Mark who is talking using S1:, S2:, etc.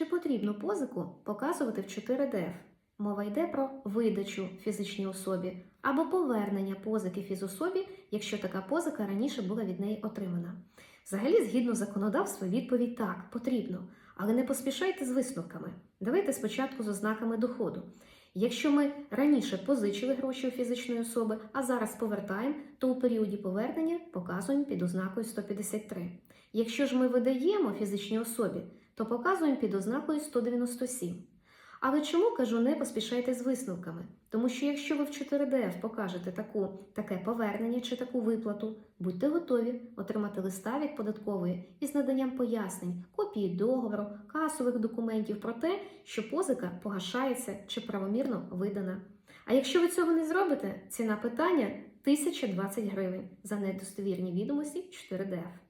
S1: Чи потрібно позику показувати в 4ДФ? Мова йде про видачу фізичній особі або повернення позики фізособі, якщо така позика раніше була від неї отримана. Взагалі, згідно законодавства, відповідь так, потрібно. Але не поспішайте з висновками. Давайте спочатку з ознаками доходу. Якщо ми раніше позичили гроші у фізичної особи, а зараз повертаємо, то у періоді повернення показуємо під ознакою 153. Якщо ж ми видаємо фізичній особі, то показуємо під ознакою 197. Але чому кажу, не поспішайте з висновками? Тому що якщо ви в 4DF покажете таку, таке повернення чи таку виплату, будьте готові отримати листа від податкової із наданням пояснень, копії договору, касових документів про те, що позика погашається чи правомірно видана. А якщо ви цього не зробите, ціна питання 1020 гривень за недостовірні відомості 4DF.